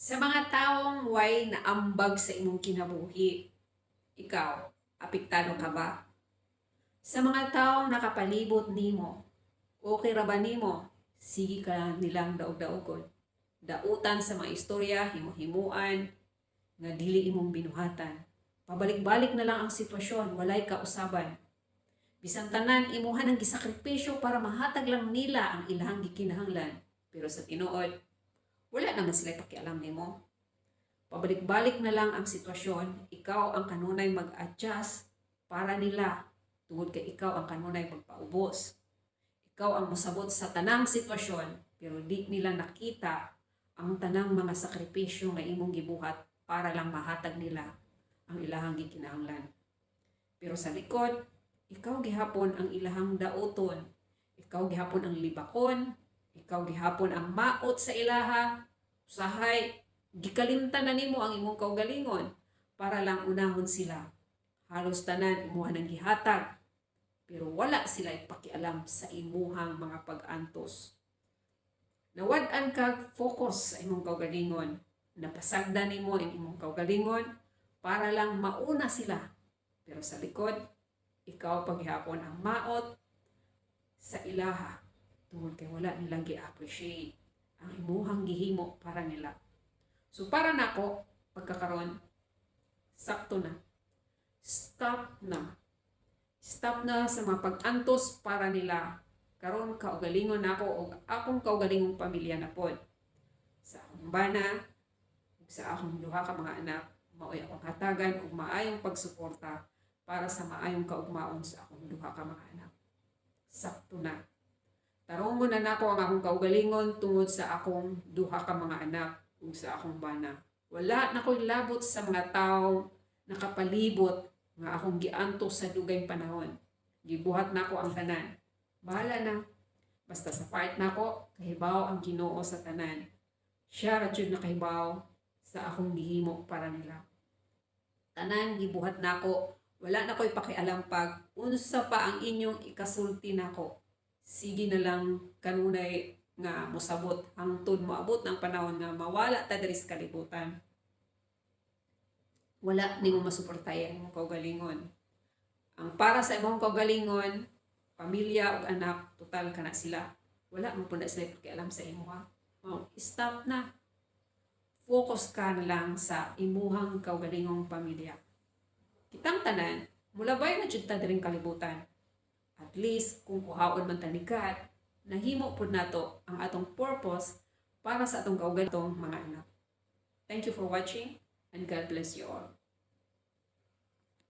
Sa mga taong way na ambag sa imong kinabuhi, ikaw, apektado ka ba? Sa mga taong nakapalibot nimo, okay ra ba nimo? Sige ka nilang daog-daogon. Dautan sa mga istorya, himuhimuan, nga dili imong binuhatan. Pabalik-balik na lang ang sitwasyon, walay kausaban. Bisan tanan imuhan ang gisakripisyo para mahatag lang nila ang ilahang gikinahanglan. Pero sa tinuod, wala naman sila pakialam nimo. Pabalik-balik na lang ang sitwasyon, ikaw ang kanunay mag-adjust para nila tungod kay ikaw ang kanunay magpaubos. Ikaw ang musabot sa tanang sitwasyon pero di nila nakita ang tanang mga sakripisyo nga imong gibuhat para lang mahatag nila ang ilahang gikinahanglan. Pero sa likod, ikaw gihapon ang ilahang dauton. Ikaw gihapon ang libakon. Ikaw gihapon ang maot sa ilaha. Usahay, gikalimtan na nimo ang imong kaugalingon para lang unahon sila. Halos tanan imuha ng gihatag. Pero wala sila pakialam sa imuhang mga pag-antos. Nawad-an ka focus sa imong kaugalingon. Napasagda nimo ang imong kaugalingon para lang mauna sila. Pero sa likod, ikaw paghihapon ang maot sa ilaha tungod kay wala nilang gi-appreciate ang imuhang gihimo para nila. So para nako pagkakaron sakto na. Stop na. Stop na sa mga pag-antos para nila. Karon kaugalingon nako o akong kaugalingong pamilya na pod. Sa akong bana, sa akong duha ka mga anak, maoy akong hatagan ug maayong pagsuporta para sa maayong kaugmaon sa akong duha ka mga anak. Sakto na. Tarong mo na nako ang akong kaugalingon tungod sa akong duha ka mga anak ug sa akong bana. Wala na ko'y labot sa mga tao nakapalibot nga akong giantos sa dugay panahon. Gibuhat nako ang tanan. Bahala na. Basta sa part nako, kahibaw ang Ginoo sa tanan. Siya ra jud nakahibaw sa akong gihimo para nila. Tanan gibuhat nako wala na ko'y pakialam pag unsa pa ang inyong ikasulti nako. Sige na lang kanunay nga mosabot hangtod moabot ng panahon nga mawala ta diri sa kalibutan. Wala nimo masuportayan ang kaugalingon. Ang para sa imong kaugalingon, pamilya ug anak, total kana sila. Wala mo pud na sila pakialam sa imo ha. Oh, stop na. Focus ka na lang sa imuhang kaugalingong pamilya. Kitang tanan, mulabay na jud ta diring kalibutan. At least kung kuhaon man tanikat, nahimo pud nato ang atong purpose para sa atong kaugalingong mga anak. Thank you for watching and God bless you all.